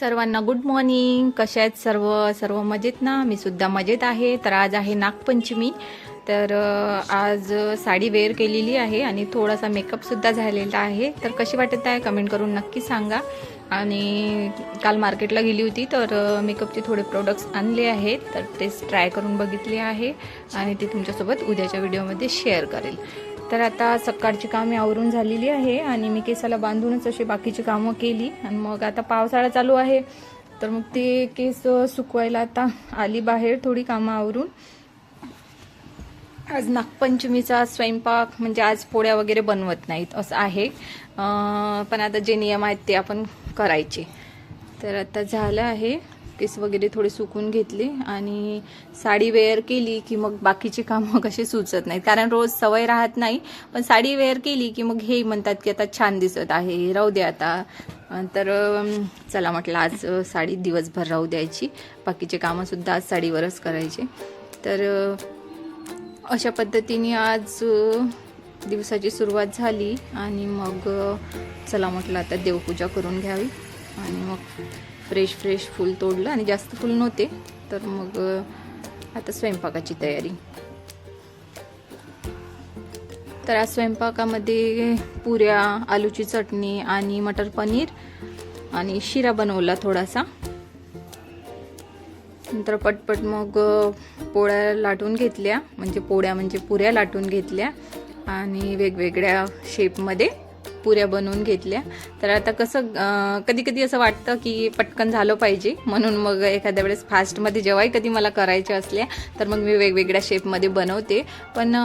सर्वांना good morning कशा आहेत सर्व? सर्व मजेत ना? मी सुद्धा मजेत आहे. तर आज आहे नागपंचमी. तर आज साडी वेअर केलेली आहे आणि थोडासा मेकअपसुद्धा झालेला आहे. तर कशी वाटत आहे? कमेंट करून नक्की सांगा. आणि काल मार्केटला गेली होती तर मेकअपचे थोडे प्रोडक्ट्स आणले आहेत. तर तेच ट्राय करून बघितले आहे. आणि ते तुमच्यासोबत उद्याच्या व्हिडिओमध्ये शेअर करेल. तर आता सकाळची कामे आवरून झालेली आहे आणि मी केसाला बांधूनच अशी बाकीची कामं केली. आणि मग आता पावसाळा चालू आहे. तर मग ते केस सुकवायला आता आली बाहेर थोडी कामं आवरून. आज नागपंचमीचा स्वयंपाक म्हणजे आज पोळ्या वगैरे बनवत नाहीत असं आहे. पण आता जे नियम आहेत ते आपण करायचे. तर आता झालं आहे. केस वगैरे थोडे सुकून घेतले आणि साडी वेअर केली की मग बाकीचे कामं कसे सुचत नाहीत. कारण रोज सवय राहत नाही पण साडी वेअर केली की मग हे म्हणतात की आता छान दिसत आहे राहू दे आता. तर चला म्हटलं आज साडी दिवसभर राहू द्यायची. बाकीचे कामंसुद्धा आज साडीवरच करायचे. तर अशा पद्धतीने आज दिवसाची सुरुवात झाली आणि मग चला म्हटलं आता देवपूजा करून घ्यावी. आणि मग फ्रेश फ्रेश फुल तोडलं आणि जास्त फुल नव्हते तर मग आता स्वयंपाकाची तयारी. तर आज स्वयंपाकामध्ये पुऱ्या आलूची चटणी आणि मटर पनीर आणि शिरा बनवला थोडासा. नंतर पटपट मग पोळ्या लाटून घेतल्या म्हणजे पोळ्या म्हणजे पुऱ्या लाटून घेतल्या आणि वेगवेगळ्या शेपमध्ये पुऱ्या बनवून घेतल्या. तर आता कसं कधी कधी असं वाटतं की पटकन झालं पाहिजे. म्हणून मग एखाद्या वेळेस फास्टमध्ये जेव्हाही कधी मला करायच्या असल्या तर मग मी वेगवेगळ्या शेपमध्ये बनवते. पण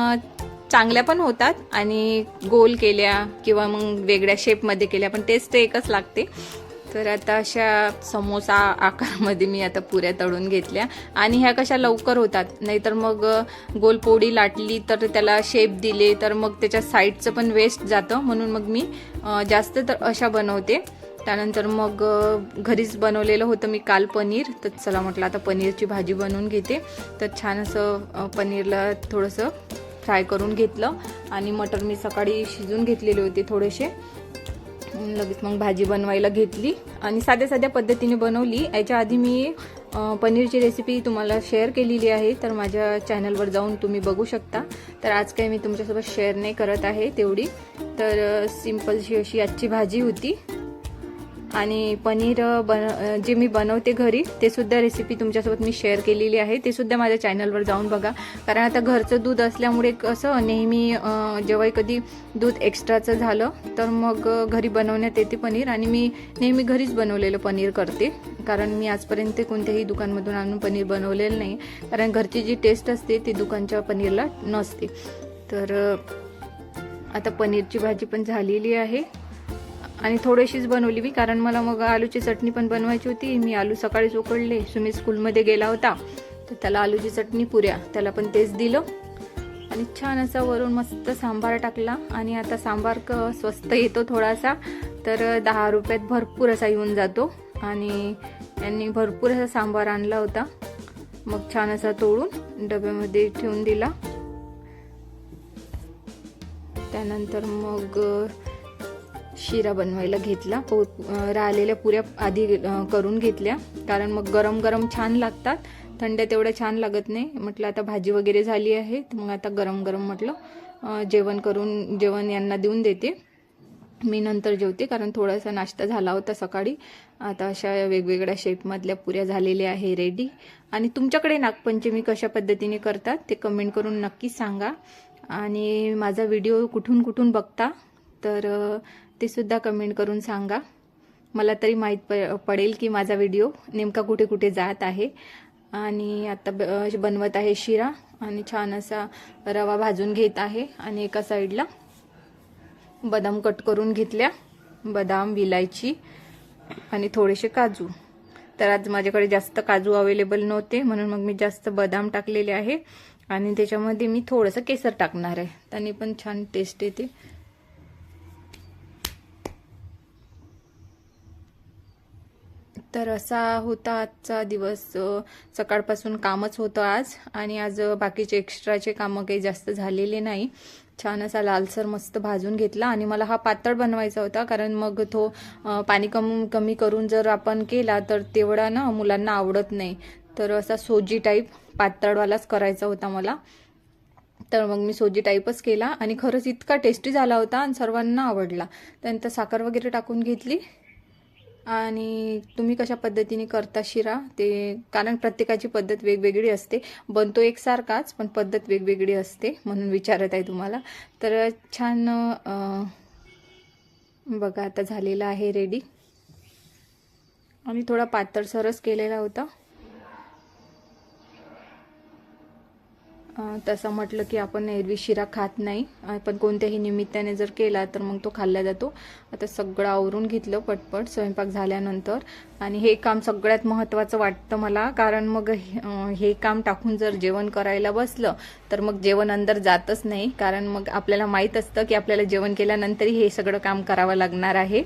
चांगल्या पण होतात आणि गोल केल्या किंवा मग वेगळ्या शेपमध्ये केल्या पण टेस्ट एकच लागते. तर आता अशा समोसा आकारामध्ये मी आता पुऱ्या तळून घेतल्या. आणि ह्या कशा लवकर होतात? नाहीतर मग गोल पोळी लाटली तर त्याला शेप दिले तर मग त्याच्या साईडचं पण वेस्ट जातं. म्हणून मग मी जास्त तर अशा बनवते. त्यानंतर मग घरीच बनवलेलं होतं मी काल पनीर. तर चला म्हटलं आता पनीरची भाजी बनवून घेते. तर छान असं पनीरला थोडंसं फ्राय करून घेतलं. आणि मटर मी सकाळी शिजून घेतलेले होते थोडेसे. लगेच मग भाजी बनवायला घेतली आणि साध्या साध्या पद्धतीने बनवली. याच्या आधी मी पनीरची रेसिपी तुम्हाला शेअर केलेली आहे तर माझ्या चॅनलवर जाऊन तुम्ही बघू शकता. तर आज काही मी तुमच्यासोबत शेअर नाही करत आहे तेवढी. तर सिम्पलशी सिंपलशी अशी आजची भाजी होती. आणि पनीर बन जे मी बनवते घरी ते सुद्धा रेसिपी तुमच्यासोबत मी शेअर केलेली आहे. ते सुद्धा माझ्या चॅनलवर जाऊन बघा. कारण आता घरचं दूध असल्यामुळे कसं नेहमी जेव्हा जेव्हाही कधी दूध एक्स्ट्राचं झालं तर मग घरी बनवण्यात येते पनीर. आणि मी नेहमी घरीच बनवलेलं पनीर करते. कारण मी आजपर्यंत कोणत्याही दुकानमधून आणून पनीर बनवलेलं नाही. कारण घरची जी टेस्ट असते ती दुकानच्या पनीरला नसते. तर आता पनीरची भाजी पण झालेली आहे. आणि थोडीशीच बनवली मी कारण मला मग आलूची चटणी पण बनवायची होती. मी आलू सकाळीच उकडले सुमित स्कूलमध्ये गेला होता. तर त्याला आलूची चटणी पुऱ्या त्याला पण तेच दिलं. आणि छान असा वरून मस्त सांबार टाकला. आणि आता सांबार क स्वस्त येतो थोडासा तर दहा रुपयात भरपूर असा येऊन जातो. आणि यांनी भरपूर असा सांबार आणला होता. मग छान असा तोडून डब्यामध्ये ठेवून दिला. त्यानंतर मग शिरा बनवायला घेतला. पो राहिलेल्या पुऱ्या आधी करून घेतल्या. कारण मग गरम गरम छान लागतात. थंड तेवढ्या छान लागत नाही. म्हटलं आता भाजी वगैरे झाली आहे. मग आता गरम गरम म्हटलं जेवण करून जेवण यांना देऊन देते. मी नंतर जेवते. कारण थोडासा नाश्ता झाला होता सकाळी. आता अशा वेगवेगळ्या शेपमधल्या पुऱ्या झालेल्या आहे रेडी आणि तुमच्याकडे नागपंचमी कशा पद्धतीने करतात ते कमेंट करून नक्कीच सांगा. आणि माझा व्हिडिओ कुठून कुठून बघता तर ते सुद्धा कमेंट करून सांगा. मला तरी माहीत प पडेल की माझा व्हिडिओ नेमका कुठे कुठे जात आहे. आणि आता ब बनवत आहे शिरा आणि छान असा रवा भाजून घेत आहे. आणि एका साईडला बदाम कट करून घेतल्या. बदाम विलायची आणि थोडेसे काजू. तर आज माझ्याकडे जास्त काजू अवेलेबल नव्हते. म्हणून मग मी जास्त बदाम टाकलेले आहे. आणि त्याच्यामध्ये मी थोडंसं केसर टाकणार आहे. त्याने पण छान टेस्ट येते. तर असा होता आजचा दिवस. सकाळपासून कामच होतं आज आणि आज बाकीचे एक्स्ट्राचे कामं काही जास्त झालेले नाही. छान असा लालसर मस्त भाजून घेतला आणि मला हा पातळ बनवायचा होता कारण मग तो पाणी कम कमी करून जर आपण केला तर तेवढा ना मुलांना आवडत नाही. तर असा सोजी टाईप पातळवालाच करायचा होता मला. तर मग मी सोजी टाईपच केला आणि खरंच इतका टेस्टी झाला होता आणि सर्वांना आवडला. त्यानंतर साखर वगैरे टाकून घेतली. आणि तुम्ही कशा पद्धतीने करता शिरा? ते कारण प्रत्येकाची पद्धत वेगवेगळी असते. बनतो एकसारखाच पण पद्धत वेगवेगळी असते म्हणून विचारत आहे तुम्हाला. तर छान बघा आता झालेला आहे रेडी आणि थोडा पातळसरच केलेला होता. तसं म्हटलं की आपण एरवी शिरा खात नाही. पण कोणत्याही निमित्ताने जर केला तर मग तो खाल्ला जातो. आता सगळं आवरून घेतलं पटपट स्वयंपाक झाल्यानंतर. आणि हे काम सगळ्यात महत्त्वाचं वाटतं मला. कारण मग हे- हे काम टाकून जर जेवण करायला बसलं तर मग जेवण अंदर जातच नाही. कारण मग आपल्याला माहीत असतं की आपल्याला जेवण केल्यानंतरही हे सगळं काम करावं लागणार आहे.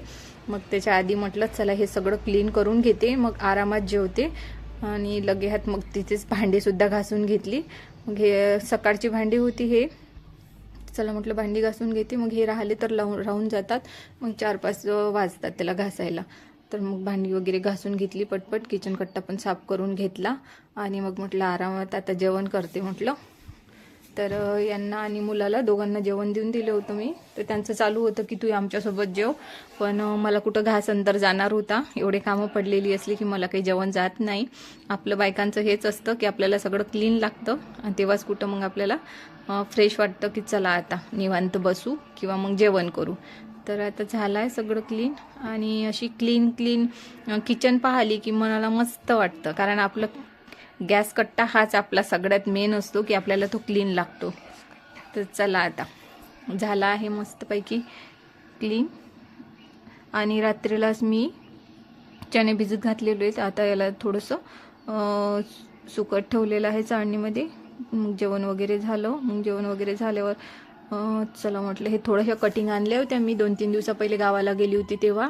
मग त्याच्या आधी म्हटलं चला हे सगळं क्लीन करून घेते. मग आरामात जेवते. आणि लगे हात मग तिथेच भांडीसुद्धा घासून घेतली. मग हे सकाळची भांडी होती हे. चला म्हटलं भांडी घासून घेते. मग हे राहिले तर लावून राहून जातात. मग चार पाच वाजतात त्याला घासायला. तर मग भांडी वगैरे घासून घेतली पटपट. किचन कट्टा पण साफ करून घेतला. आणि मग म्हटलं आरामात आता जेवण करते म्हटलं. तर यांना आणि मुलाला दोघांना जेवण देऊन दिलं होतं मी. तर त्यांचं चालू होतं की तू आमच्यासोबत जेव. पण मला कुठं घास अंतर जाणार होता. एवढे कामं पडलेली असली की मला काही जेवण जात नाही. आपलं बायकांचं हेच असतं की आपल्याला सगळं क्लीन लागतं. आणि तेव्हाच कुठं मग आपल्याला फ्रेश वाटतं की चला आता निवांत बसू किंवा मग जेवण करू. तर आता झालं आहे सगळं क्लीन आणि अशी क्लीन क्लीन किचन पाहिली की मनाला मस्त वाटतं. कारण आपलं गॅस कट्टा हाच आपला सगळ्यात मेन असतो की आपल्याला तो क्लीन लागतो. तर चला आता. झाला आहे मस्तपैकी क्लीन आणि रात्रीलाच मी चणे भिजत घातलेले आहेत. आता याला थोडंसं सुकट ठेवलेलं आहे चाळणीमध्ये. मग जेवण वगैरे झालं. मग जेवण वगैरे झाल्यावर चला म्हटलं हे थोड्याशा कटिंग आणल्या होत्या मी दोन तीन दिवसा पहिले गावाला गेली होती तेव्हा.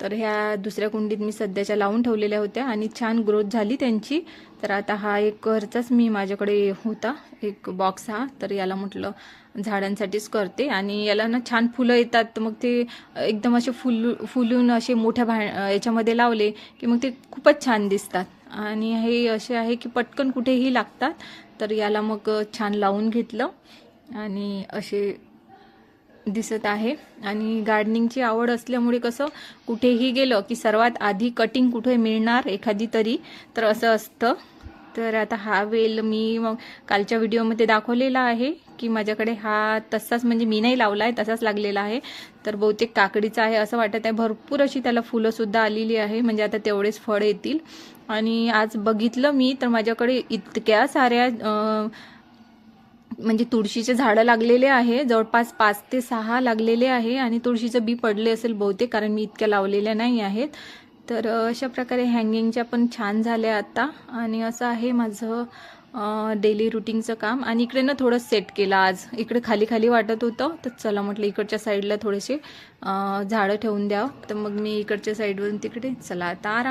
तर ह्या दुसऱ्या कुंडीत मी सध्याच्या लावून ठेवलेल्या होत्या आणि छान ग्रोथ झाली त्यांची. तर आता हा एक घरचाच मी माझ्याकडे होता एक बॉक्स हा. तर याला म्हटलं झाडांसाठीच करते आणि याला ना छान फुलं येतात. तर मग ते एकदम असे फुल फुलून असे मोठ्या भा याच्यामध्ये लावले की मग ते खूपच छान दिसतात. आणि हे असे आहे की पटकन कुठेही लागतात. तर याला मग छान लावून घेतलं आणि असे दिसत आहे. आणि गार्डनिंगची आवड असल्यामुळे कसं कुठेही गेलं की सर्वात आधी कटिंग कुठे मिळणार एखादी तरी तर असं असतं. तर आता हा वेल मी मग कालच्या व्हिडिओमध्ये दाखवलेला आहे की माझ्याकडे हा तसाच म्हणजे मी नाही लावला आहे तसाच लागलेला आहे. तर बहुतेक काकडीचा आहे असं वाटत आहे. भरपूर अशी त्याला फुलंसुद्धा आलेली आहे. म्हणजे आता तेवढेच फळ येतील. आणि आज बघितलं मी तर माझ्याकडे इतक्या साऱ्या म्हणजे तुळशीचे झाडं लागलेले आहे जवळपास पाच ते सहा लागलेले आहे आणि तुळशीचं बी पडले असेल बहुतेक कारण मी इतक्या लावलेल्या नाही आहेत. तर अशा प्रकारे हँगिंगच्या पण छान झाल्या आता. आणि असं आहे माझं डेली रुटीनचं काम. आणि इकडे ना थोडं सेट केलं आज. इकडे खाली खाली वाटत होतं. तर चला म्हटलं इकडच्या साईडला थोडेसे झाडं ठेवून द्यावं. तर मग मी इकडच्या साईडवरून तिकडे चला आता आराम